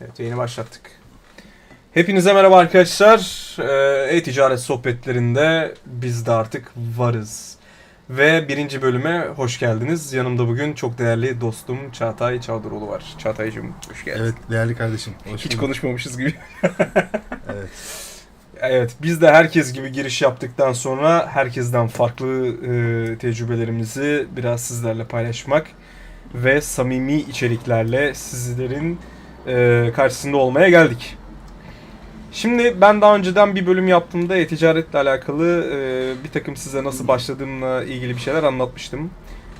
Evet yayını başlattık. Hepinize merhaba arkadaşlar. Ee, E-ticaret sohbetlerinde biz de artık varız. Ve birinci bölüme hoş geldiniz. Yanımda bugün çok değerli dostum Çağatay Çağdaroğlu var. Çağatay'cığım hoş geldin. Evet değerli kardeşim. Hoş Hiç bulduk. konuşmamışız gibi. Evet. Evet biz de herkes gibi giriş yaptıktan sonra herkesten farklı e, tecrübelerimizi biraz sizlerle paylaşmak ve samimi içeriklerle sizlerin e, karşısında olmaya geldik. Şimdi ben daha önceden bir bölüm yaptığımda e-ticaretle alakalı e, bir takım size nasıl başladığımla ilgili bir şeyler anlatmıştım.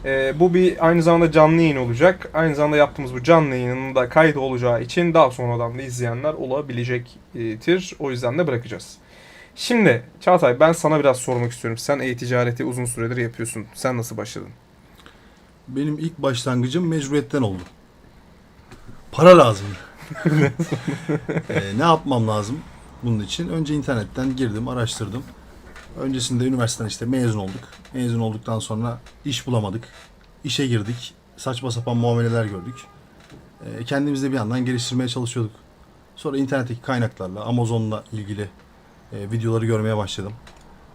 E, bu bir aynı zamanda canlı yayın olacak. Aynı zamanda yaptığımız bu canlı yayının da kaydı olacağı için daha sonradan da izleyenler olabilecektir. O yüzden de bırakacağız. Şimdi Çağatay ben sana biraz sormak istiyorum. Sen e-ticareti uzun süredir yapıyorsun. Sen nasıl başladın? Benim ilk başlangıcım mecburiyetten oldu. Para lazım. Ee, ne yapmam lazım bunun için? Önce internetten girdim, araştırdım. Öncesinde üniversiteden işte mezun olduk. Mezun olduktan sonra iş bulamadık. İşe girdik. Saçma sapan muameleler gördük. Ee, kendimizi bir yandan geliştirmeye çalışıyorduk. Sonra internetteki kaynaklarla, Amazon'la ilgili e, videoları görmeye başladım.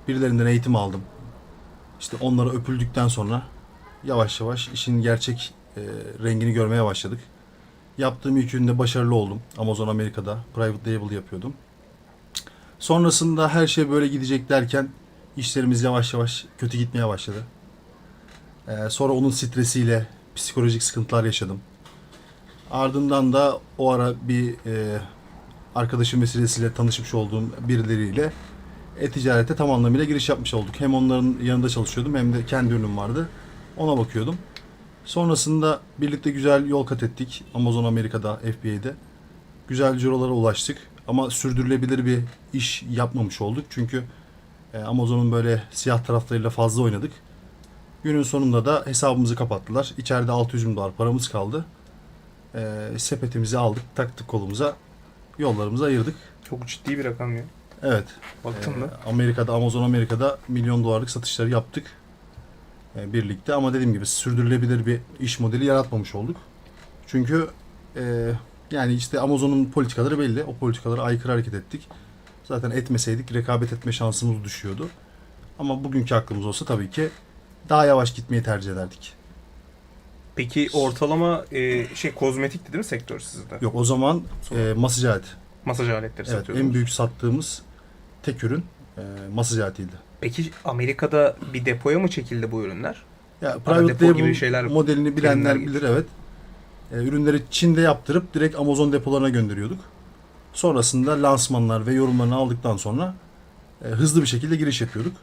Birilerinden eğitim aldım. İşte onları öpüldükten sonra yavaş yavaş işin gerçek e, rengini görmeye başladık. Yaptığım ilk üründe başarılı oldum. Amazon Amerika'da private label yapıyordum. Sonrasında her şey böyle gidecek derken işlerimiz yavaş yavaş kötü gitmeye başladı. E, sonra onun stresiyle psikolojik sıkıntılar yaşadım. Ardından da o ara bir e, arkadaşım vesilesiyle tanışmış olduğum birileriyle e-ticarete tam anlamıyla giriş yapmış olduk. Hem onların yanında çalışıyordum hem de kendi ürünüm vardı. Ona bakıyordum. Sonrasında birlikte güzel yol kat ettik. Amazon Amerika'da, FBA'de. Güzel cirolara ulaştık. Ama sürdürülebilir bir iş yapmamış olduk. Çünkü e, Amazon'un böyle siyah taraflarıyla fazla oynadık. Günün sonunda da hesabımızı kapattılar. İçeride 600 bin dolar paramız kaldı. E, sepetimizi aldık, taktık kolumuza. Yollarımızı ayırdık. Çok ciddi bir rakam ya. Evet. Baktın mı? Ee, Amerika'da, Amazon Amerika'da milyon dolarlık satışları yaptık e, birlikte. Ama dediğim gibi sürdürülebilir bir iş modeli yaratmamış olduk. Çünkü e, yani işte Amazon'un politikaları belli. O politikalara aykırı hareket ettik. Zaten etmeseydik rekabet etme şansımız düşüyordu. Ama bugünkü aklımız olsa tabii ki daha yavaş gitmeyi tercih ederdik. Peki ortalama e, şey kozmetikti değil mi sektör sizde? Yok o zaman e, masaj aleti. Masaj aletleri Evet, satıyordunuz. en büyük sattığımız tek ürün e, masaj aletiydi. Peki Amerika'da bir depoya mı çekildi bu ürünler? Ya depo private gibi label şeyler- modelini bilenler bilir evet. E, ürünleri Çin'de yaptırıp direkt Amazon depolarına gönderiyorduk. Sonrasında lansmanlar ve yorumlarını aldıktan sonra e, hızlı bir şekilde giriş yapıyorduk.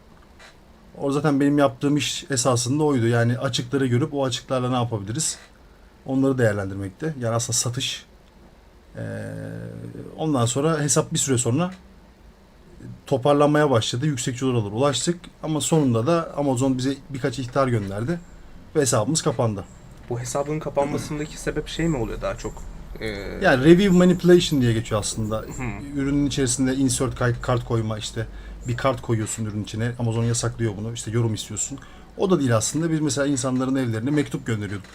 O zaten benim yaptığım iş esasında oydu. Yani açıkları görüp o açıklarla ne yapabiliriz? Onları değerlendirmekte. Yani aslında satış. E, ondan sonra hesap bir süre sonra toparlanmaya başladı. Yüksek cirolara ulaştık. Ama sonunda da Amazon bize birkaç ihtar gönderdi. Ve hesabımız kapandı. Bu hesabın kapanmasındaki sebep şey mi oluyor daha çok? Ee, Yani review manipulation diye geçiyor aslında. Hmm. Ürünün içerisinde insert kart, koyma işte bir kart koyuyorsun ürün içine. Amazon yasaklıyor bunu. İşte yorum istiyorsun. O da değil aslında. Biz mesela insanların evlerine mektup gönderiyorduk.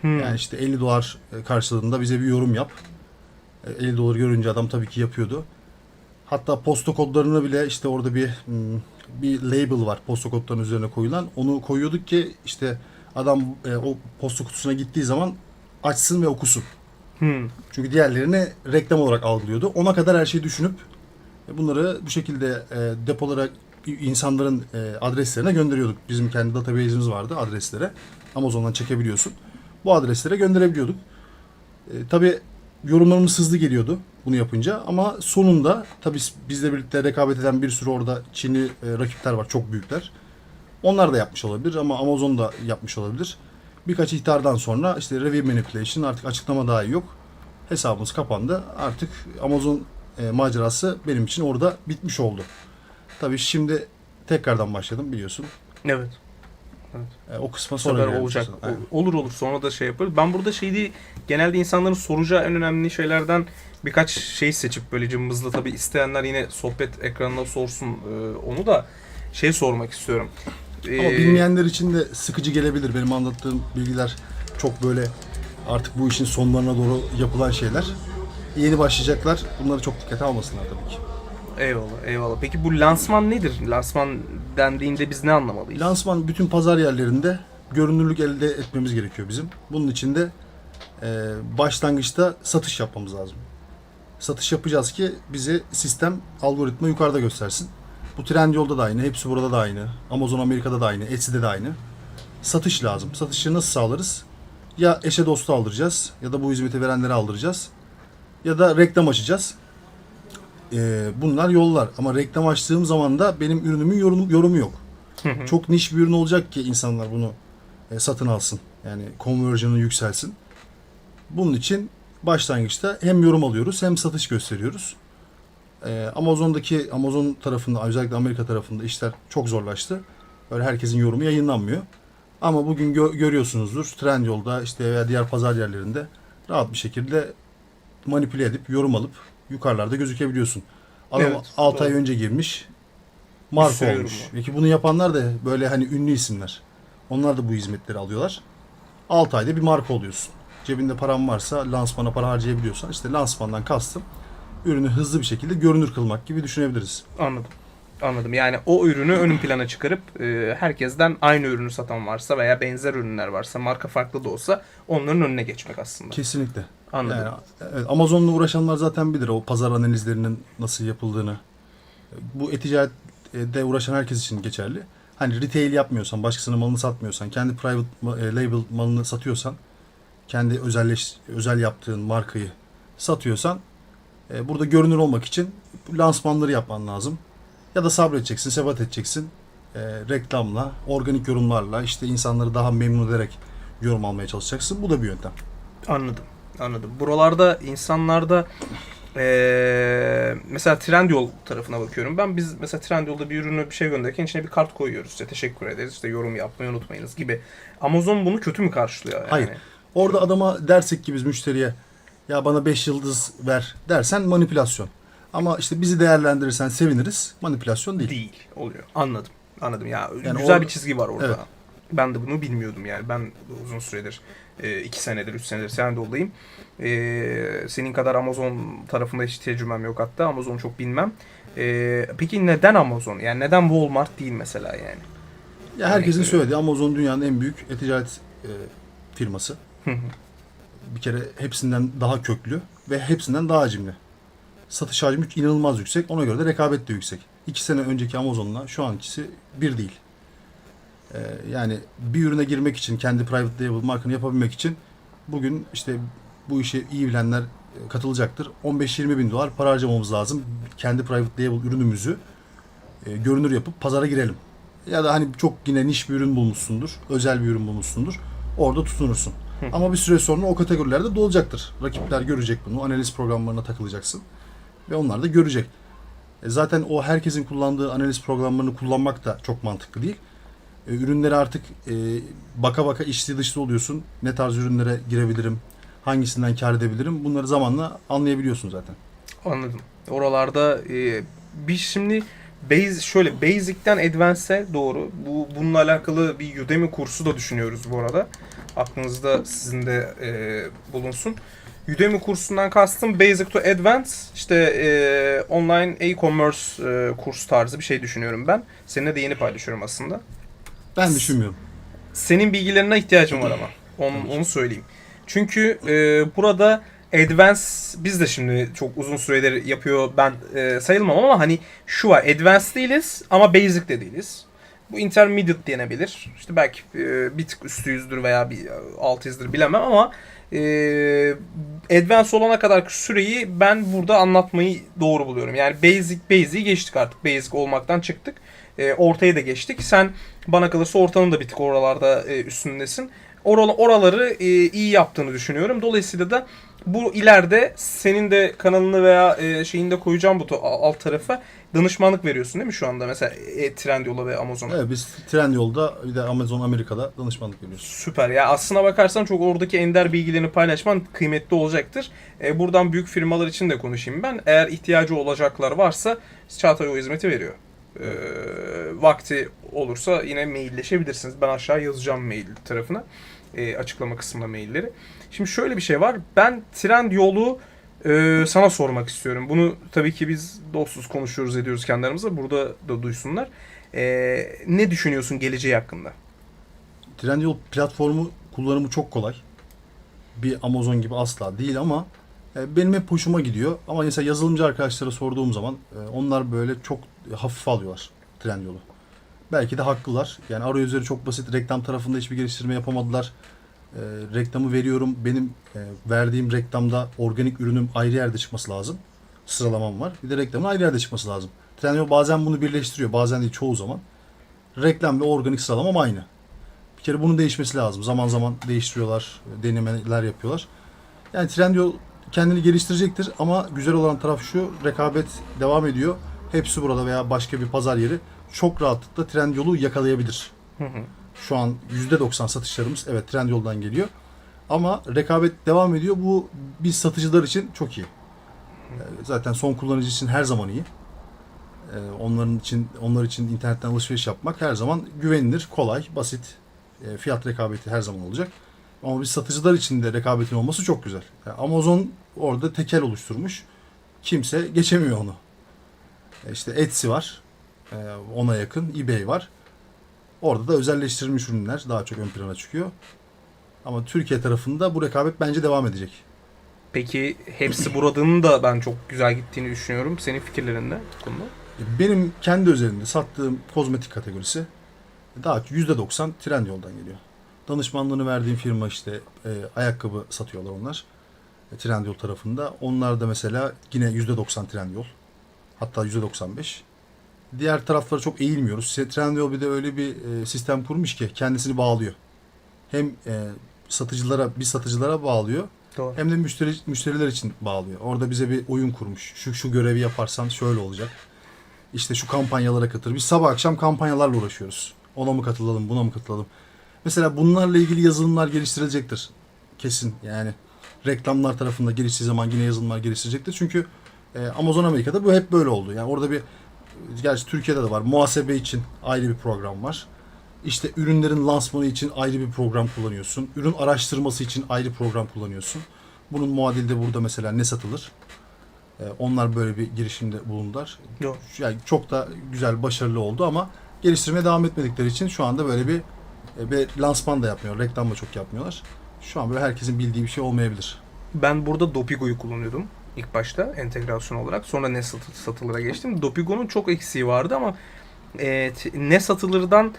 hmm. Yani işte 50 dolar e, karşılığında bize bir yorum yap. E, 50 dolar görünce adam tabii ki yapıyordu. Hatta posta kodlarını bile işte orada bir hmm, bir label var posta kodlarının üzerine koyulan. Onu koyuyorduk ki işte adam e, o posta kutusuna gittiği zaman açsın ve okusun. Hmm. Çünkü diğerlerini reklam olarak algılıyordu. Ona kadar her şeyi düşünüp e, bunları bu şekilde e, depolara insanların e, adreslerine gönderiyorduk. Bizim kendi database'imiz vardı adreslere. Amazon'dan çekebiliyorsun. Bu adreslere gönderebiliyorduk. E, tabii yorumlarımız hızlı geliyordu bunu yapınca ama sonunda tabii bizle birlikte rekabet eden bir sürü orada Çinli e, rakipler var çok büyükler. Onlar da yapmış olabilir ama Amazon da yapmış olabilir. Birkaç ihtardan sonra işte review manipulation artık açıklama dahi yok. Hesabımız kapandı. Artık Amazon e, macerası benim için orada bitmiş oldu. Tabii şimdi tekrardan başladım biliyorsun. Evet. E, o kısma sonra girelim olacak. Aynen. Olur olur sonra da şey yaparız. Ben burada şey değil, genelde insanların soracağı en önemli şeylerden birkaç şey seçip böyle cımbızla tabii isteyenler yine sohbet ekranına sorsun e, onu da şey sormak istiyorum. Ama Ee, bilmeyenler için de sıkıcı gelebilir. Benim anlattığım bilgiler çok böyle artık bu işin sonlarına doğru yapılan şeyler. Yeni başlayacaklar. Bunları çok dikkate almasınlar tabii ki. Eyvallah, eyvallah. Peki bu lansman nedir? Lansman dendiğinde biz ne anlamalıyız? Lansman bütün pazar yerlerinde görünürlük elde etmemiz gerekiyor bizim. Bunun için de e, başlangıçta satış yapmamız lazım. Satış yapacağız ki bize sistem, algoritma yukarıda göstersin. Bu Trendyol'da da aynı, hepsi burada da aynı. Amazon Amerika'da da aynı, Etsy'de de aynı. Satış lazım. Satışı nasıl sağlarız? Ya eşe dostu aldıracağız ya da bu hizmeti verenlere aldıracağız. Ya da reklam açacağız. E, bunlar yollar. Ama reklam açtığım zaman da benim ürünümün yorum, yorumu yok çok niş bir ürün olacak ki insanlar bunu e, satın alsın. Yani conversion'ı yükselsin. Bunun için başlangıçta hem yorum alıyoruz hem satış gösteriyoruz. E, Amazon'daki Amazon tarafında özellikle Amerika tarafında işler çok zorlaştı. Böyle herkesin yorumu yayınlanmıyor. Ama bugün gö- görüyorsunuzdur Trendyol'da işte veya diğer pazar yerlerinde rahat bir şekilde manipüle edip yorum alıp yukarılarda gözükebiliyorsun. Adam Evet, 6 ay doğru. önce girmiş. Marka olmuş. Peki bunu yapanlar da böyle hani ünlü isimler. Onlar da bu hizmetleri alıyorlar. 6 ayda bir marka oluyorsun. Cebinde paran varsa lansmana para harcayabiliyorsan işte lansmandan kastım ürünü hızlı bir şekilde görünür kılmak gibi düşünebiliriz. Anladım. Anladım. Yani o ürünü ön plana çıkarıp e, herkesten aynı ürünü satan varsa veya benzer ürünler varsa, marka farklı da olsa onların önüne geçmek aslında. Kesinlikle. Anladım. Yani, evet, Amazon'la uğraşanlar zaten bilir o pazar analizlerinin nasıl yapıldığını. Bu e-ticarette uğraşan herkes için geçerli. Hani retail yapmıyorsan, başkasının malını satmıyorsan, kendi private e, label malını satıyorsan, kendi özelleş özel yaptığın markayı satıyorsan e, burada görünür olmak için lansmanları yapman lazım. Ya da sabredeceksin, sebat edeceksin. E, reklamla, organik yorumlarla işte insanları daha memnun ederek yorum almaya çalışacaksın. Bu da bir yöntem. Anladım. Anladım. Buralarda insanlarda eee mesela Trendyol tarafına bakıyorum. Ben biz mesela Trendyol'da bir ürünü bir şey gönderirken içine bir kart koyuyoruz. İşte teşekkür ederiz. İşte yorum yapmayı unutmayınız gibi. Amazon bunu kötü mü karşılıyor yani? Hayır. Orada adama dersek ki biz müşteriye ya bana 5 yıldız ver dersen manipülasyon. Ama işte bizi değerlendirirsen seviniriz. Manipülasyon değil. Değil. Oluyor. Anladım. Anladım. Ya Yani güzel orada- bir çizgi var orada. Evet. Ben de bunu bilmiyordum yani. Ben uzun süredir, 2 senedir, 3 senedir Trendyol'dayım. E, senin kadar Amazon tarafında hiç tecrübem yok hatta. Amazon çok bilmem. E, peki neden Amazon? Yani neden Walmart değil mesela yani? Ya herkesin Örnek söylediği Amazon dünyanın en büyük e-ticaret e, firması. Bir kere hepsinden daha köklü ve hepsinden daha hacimli. Satış hacmi inanılmaz yüksek. Ona göre de rekabet de yüksek. İki sene önceki Amazon'la şu ankisi bir değil. Ee, yani bir ürüne girmek için, kendi private label markanı yapabilmek için bugün işte bu işi iyi bilenler e, katılacaktır. 15-20 bin dolar para harcamamız lazım. Kendi private label ürünümüzü e, görünür yapıp pazara girelim. Ya da hani çok yine niş bir ürün bulmuşsundur, özel bir ürün bulmuşsundur. Orada tutunursun. Ama bir süre sonra o kategorilerde dolacaktır. Rakipler görecek bunu. Analiz programlarına takılacaksın. Ve onlar da görecek. E zaten o herkesin kullandığı analiz programlarını kullanmak da çok mantıklı değil. E, ürünleri artık e, baka baka içli dışlı oluyorsun. Ne tarz ürünlere girebilirim? Hangisinden kar edebilirim? Bunları zamanla anlayabiliyorsun zaten. Anladım. Oralarda e, biz şimdi base şöyle basic'ten advance'e doğru bu bununla alakalı bir Udemy kursu da düşünüyoruz bu arada. Aklınızda sizin de e, bulunsun. Udemy kursundan kastım Basic to Advanced işte e, online e-commerce e, kurs tarzı bir şey düşünüyorum ben. Seninle de yeni paylaşıyorum aslında. Ben düşünmüyorum. Senin bilgilerine ihtiyacım var ama. Onu, onu söyleyeyim. Çünkü e, burada Advance biz de şimdi çok uzun süredir yapıyor ben e, sayılmam ama hani şu var Advanced değiliz ama Basic de değiliz. Bu intermediate denebilir. İşte belki e, bir tık üstü yüzdür veya bir alt yüzdür bilemem ama e, Advanced olana kadar süreyi ben burada anlatmayı doğru buluyorum. Yani Basic Basic'i geçtik artık. Basic olmaktan çıktık. E, ortaya da geçtik. Sen bana kalırsa ortanın da bir tık oralarda e, üstündesin. Oral, oraları e, iyi yaptığını düşünüyorum. Dolayısıyla da bu ileride senin de kanalını veya e, şeyini de koyacağım bu alt tarafa danışmanlık veriyorsun değil mi şu anda mesela e, Trendyol'a ve Amazon'a? Evet biz Trendyol'da bir de Amazon Amerika'da danışmanlık veriyoruz. Süper ya aslına bakarsan çok oradaki ender bilgilerini paylaşman kıymetli olacaktır. E, buradan büyük firmalar için de konuşayım ben. Eğer ihtiyacı olacaklar varsa Çağatay o hizmeti veriyor. E, vakti olursa yine mailleşebilirsiniz. Ben aşağı yazacağım mail tarafına. E, açıklama kısmına mailleri. Şimdi şöyle bir şey var. Ben Trendyol'u Ee, sana sormak istiyorum. Bunu tabii ki biz dostuz konuşuyoruz ediyoruz kendi. Burada da duysunlar. Ee, ne düşünüyorsun geleceği hakkında? Trendyol platformu kullanımı çok kolay. Bir Amazon gibi asla değil ama e, benim hep hoşuma gidiyor. Ama mesela yazılımcı arkadaşlara sorduğum zaman e, onlar böyle çok hafif alıyorlar Trendyol'u. Belki de haklılar. Yani arayüzleri çok basit. Reklam tarafında hiçbir geliştirme yapamadılar. E, reklamı veriyorum. Benim e, verdiğim reklamda organik ürünüm ayrı yerde çıkması lazım. Sıralamam var. Bir de reklamın ayrı yerde çıkması lazım. Trendyol bazen bunu birleştiriyor. Bazen değil çoğu zaman. Reklam ve organik sıralamam aynı. Bir kere bunun değişmesi lazım. Zaman zaman değiştiriyorlar, denemeler yapıyorlar. Yani Trendyol kendini geliştirecektir ama güzel olan taraf şu, rekabet devam ediyor. Hepsi burada veya başka bir pazar yeri çok rahatlıkla Trendyol'u yakalayabilir. Hı hı. Şu an %90 satışlarımız evet Trendyol'dan geliyor. Ama rekabet devam ediyor. Bu biz satıcılar için çok iyi. Ee, Zaten son kullanıcı için her zaman iyi. Ee, Onların için onlar için internetten alışveriş yapmak her zaman güvenilir, kolay, basit. Ee, Fiyat rekabeti her zaman olacak. Ama biz satıcılar için de rekabetin olması çok güzel. Amazon orada tekel oluşturmuş. Kimse geçemiyor onu. Ee, İşte Etsy var. Ona yakın. eBay var. Orada da özelleştirilmiş ürünler daha çok ön plana çıkıyor. Ama Türkiye tarafında bu rekabet bence devam edecek. Peki hepsi buradanın da ben çok güzel gittiğini düşünüyorum. Senin fikirlerin ne bu konuda? Benim kendi özelimde sattığım kozmetik kategorisi daha %90 Trendyol'dan geliyor. Danışmanlığını verdiğim firma işte e, ayakkabı satıyorlar onlar. E, Trendyol tarafında. Onlar da mesela yine %90 Trendyol. Hatta %95. Diğer taraflara çok eğilmiyoruz. Trendyol bir de öyle bir e, sistem kurmuş ki kendisini bağlıyor. Hem e, satıcılara, bir satıcılara bağlıyor Doğru. hem de müşteri, müşteriler için bağlıyor. Orada bize bir oyun kurmuş. Şu şu görevi yaparsan şöyle olacak. İşte şu kampanyalara katıl. Biz sabah akşam kampanyalarla uğraşıyoruz. Ona mı katılalım, buna mı katılalım? Mesela bunlarla ilgili yazılımlar geliştirilecektir. Kesin yani. Reklamlar tarafında geliştiği zaman yine yazılımlar geliştirecektir. Çünkü e, Amazon Amerika'da bu hep böyle oldu. Yani orada bir gerçi Türkiye'de de var. Muhasebe için ayrı bir program var. İşte ürünlerin lansmanı için ayrı bir program kullanıyorsun. Ürün araştırması için ayrı program kullanıyorsun. Bunun muadili de burada mesela ne satılır? Ee, onlar böyle bir girişimde bulundular. Doğru. Yani çok da güzel, başarılı oldu ama geliştirmeye devam etmedikleri için şu anda böyle bir e, bir lansman da yapmıyor, reklam da çok yapmıyorlar. Şu an böyle herkesin bildiği bir şey olmayabilir. Ben burada Dopigo'yu kullanıyordum ilk başta entegrasyon olarak. Sonra ne satı- satılır'a geçtim. Dopigo'nun çok eksiği vardı ama e, ne satılırdan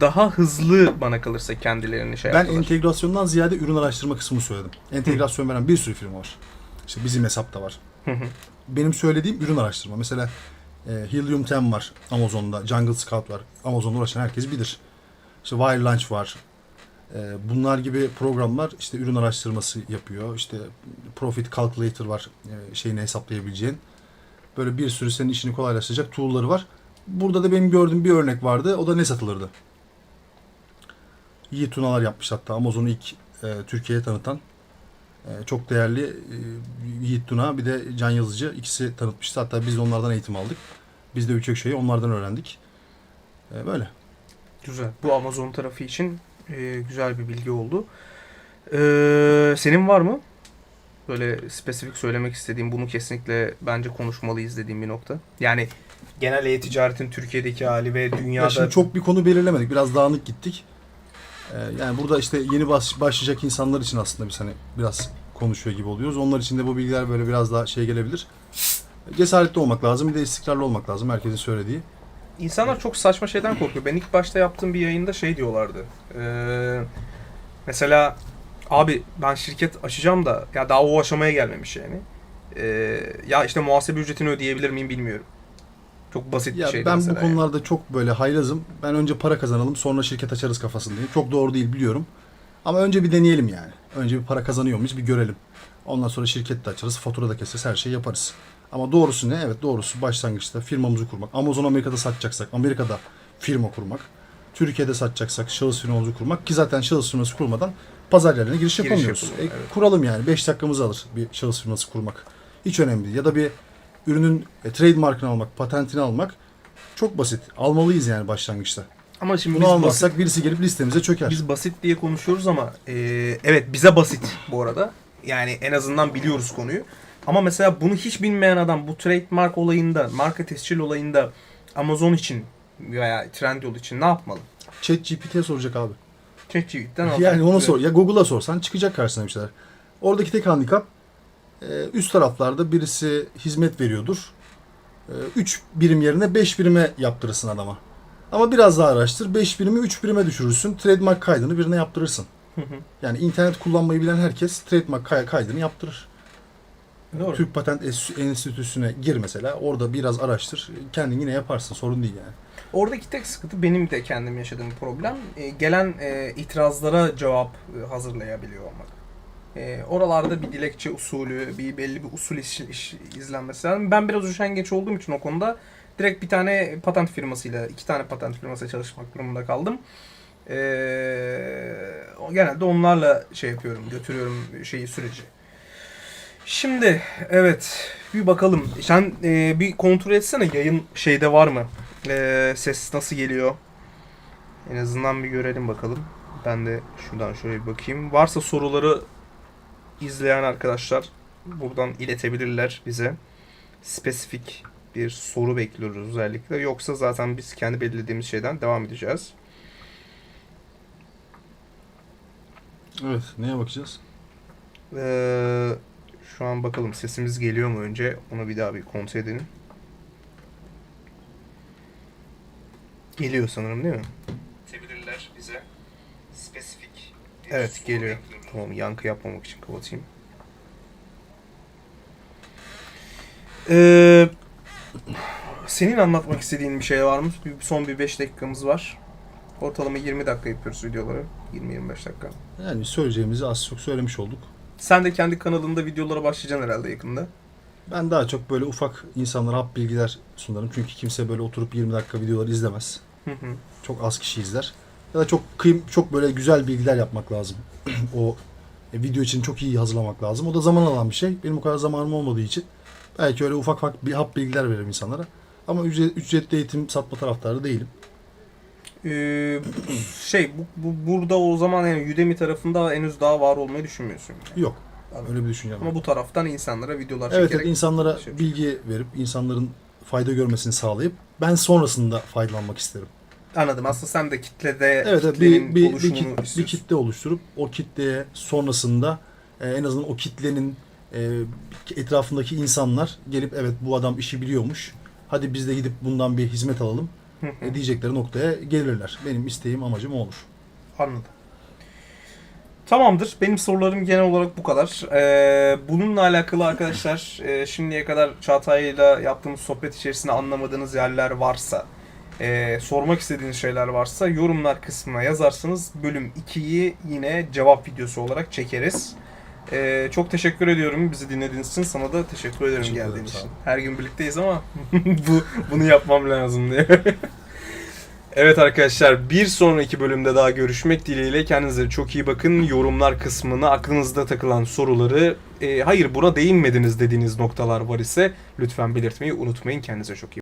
daha hızlı bana kalırsa kendilerini şey Ben yaptılar. entegrasyondan ziyade ürün araştırma kısmını söyledim. Entegrasyon veren bir sürü firma var. İşte bizim hesapta var. Benim söylediğim ürün araştırma. Mesela e, Helium 10 var Amazon'da, Jungle Scout var. Amazon'da uğraşan herkes bilir. İşte Wire Launch var. E, bunlar gibi programlar işte ürün araştırması yapıyor. İşte Profit Calculator var e, şeyini hesaplayabileceğin. Böyle bir sürü senin işini kolaylaştıracak tool'ları var. Burada da benim gördüğüm bir örnek vardı. O da ne satılırdı? Yiğit Tunalar yapmış hatta Amazon'u ilk e, Türkiye'ye tanıtan. E, çok değerli e, Yiğit Tuna bir de Can Yazıcı ikisi tanıtmıştı. Hatta biz de onlardan eğitim aldık. Biz de birçok şeyi onlardan öğrendik. E, böyle. Güzel. Bu Amazon tarafı için e, güzel bir bilgi oldu. E, senin var mı? Böyle spesifik söylemek istediğim bunu kesinlikle bence konuşmalıyız dediğim bir nokta. Yani genel e-ticaretin Türkiye'deki hali ve Ya dünyada şimdi çok bir konu belirlemedik. Biraz dağınık gittik. E, yani burada işte yeni baş, başlayacak insanlar için aslında biz hani biraz konuşuyor gibi oluyoruz. Onlar için de bu bilgiler böyle biraz daha şey gelebilir. Cesaretli olmak lazım. Bir de istikrarlı olmak lazım. Herkesin söylediği. İnsanlar çok saçma şeyden korkuyor. Ben ilk başta yaptığım bir yayında şey diyorlardı. Ee, mesela abi ben şirket açacağım da ya daha o aşamaya gelmemiş yani. Ee, ya işte muhasebe ücretini ödeyebilir miyim bilmiyorum. Çok basit bir Ya şeydi ben mesela. bu konularda çok böyle haylazım. Ben önce para kazanalım sonra şirket açarız kafasındayım. Çok doğru değil biliyorum. Ama önce bir deneyelim yani. Önce bir para kazanıyor muyuz bir görelim. Ondan sonra şirket de açarız, fatura da keseriz, her şeyi yaparız. Ama doğrusu ne? Evet doğrusu başlangıçta firmamızı kurmak. Amazon Amerika'da satacaksak Amerika'da firma kurmak. Türkiye'de satacaksak şahıs firmamızı kurmak. Ki zaten şahıs firması kurmadan pazar yerlerine giriş Giriş yapamıyoruz. yapılıyor, E, evet. Kuralım yani. 5 dakikamızı alır bir şahıs firması kurmak. Hiç önemli değil. Ya da bir ürünün e, trademarkını almak, patentini almak çok basit. Almalıyız yani başlangıçta. Ama şimdi Bunu biz almazsak basit, birisi gelip listemize çöker. biz basit diye konuşuyoruz ama e, evet bize basit bu arada. Yani en azından biliyoruz konuyu. Ama mesela bunu hiç bilmeyen adam bu trademark olayında, marka tescil olayında Amazon için veya Trendyol için ne yapmalı? Chat GPT'ye soracak abi. ChatGPT'den Yani ona sor. Ya Google'a sorsan çıkacak karşısına bir şeyler. Oradaki tek handikap e, üst taraflarda birisi hizmet veriyordur. 3 birim yerine 5 birime yaptırırsın adama. Ama biraz daha araştır. 5 birimi 3 birime düşürürsün. Trademark kaydını birine yaptırırsın. Hı hı. Yani internet kullanmayı bilen herkes trademark kay- kaydını yaptırır. Doğru. Türk Patent Enstitüsü'ne gir mesela. Orada biraz araştır. Kendin yine yaparsın. Sorun değil yani. Oradaki tek sıkıntı benim de kendim yaşadığım problem. e, gelen e, itirazlara cevap e, hazırlayabiliyor olmak. E, oralarda bir dilekçe usulü, bir belli bir usul iş, iş- izlenmesi lazım. Ben biraz üşengeç olduğum için o konuda direkt bir tane patent firmasıyla, iki tane patent firmasıyla çalışmak durumunda kaldım. E, o- genelde onlarla şey yapıyorum, götürüyorum şeyi süreci. Şimdi evet bir bakalım. Sen e, bir kontrol etsene yayın şeyde var mı? E, ses nasıl geliyor? En azından bir görelim bakalım. Ben de şuradan şöyle bir bakayım. Varsa soruları izleyen arkadaşlar buradan iletebilirler bize. Spesifik bir soru bekliyoruz özellikle. Yoksa zaten biz kendi belirlediğimiz şeyden devam edeceğiz. Evet. Neye bakacağız? Ee, şu an bakalım sesimiz geliyor mu önce onu bir daha bir kontrol edelim. Geliyor sanırım değil mi? Tebilirler bize spesifik. Evet geliyor. Tamam yankı yapmamak için kapatayım. Ee, senin anlatmak istediğin bir şey var mı? Bir- Son bir 5 dakikamız var. Ortalama 20 dakika yapıyoruz videoları. 20-25 dakika. Yani söyleyeceğimizi az çok söylemiş olduk. Sen de kendi kanalında videolara başlayacaksın herhalde yakında. Ben daha çok böyle ufak insanlara hap bilgiler sunarım. Çünkü kimse böyle oturup 20 dakika videoları izlemez. Hı hı. Çok az kişi izler. Ya da çok kıym çok böyle güzel bilgiler yapmak lazım. o e, video için çok iyi hazırlamak lazım. O da zaman alan bir şey. Benim o kadar zamanım olmadığı için belki öyle ufak ufak bir hap bilgiler veririm insanlara. Ama ücret, ücretli eğitim satma taraftarı değilim. Ee, şey bu, bu burada o zaman yani Udemy tarafında henüz daha var olmayı düşünmüyorsun. yani. Yok. Öyle bir düşüncem yok. Ama bu taraftan insanlara videolar Evet, çekerek evet insanlara şey- bilgi verip insanların fayda görmesini sağlayıp ben sonrasında faydalanmak isterim. anladım. Aslında sen de kitlede Evet, evet bir, bir, bir, kit- bir kitle oluşturup o kitleye sonrasında e, en azından o kitlenin e, etrafındaki insanlar gelip evet bu adam işi biliyormuş. Hadi biz de gidip bundan bir hizmet alalım. E, diyecekleri noktaya gelirler. Benim isteğim amacım olur. Anladım. Tamamdır. Benim sorularım genel olarak bu kadar. Ee, bununla alakalı arkadaşlar e, şimdiye kadar Çağatay'la yaptığımız sohbet içerisinde anlamadığınız yerler varsa, e, sormak istediğiniz şeyler varsa yorumlar kısmına yazarsanız bölüm 2'yi yine cevap videosu olarak çekeriz. Ee, çok teşekkür ediyorum bizi dinlediğiniz için. Sana da teşekkür ederim Teşekkür geldiğin için. Her gün birlikteyiz ama bu bunu yapmam lazım diye. Evet arkadaşlar bir sonraki bölümde daha görüşmek dileğiyle kendinize çok iyi bakın. Yorumlar kısmına aklınızda takılan soruları e, hayır buna değinmediniz dediğiniz noktalar var ise lütfen belirtmeyi unutmayın. Kendinize çok iyi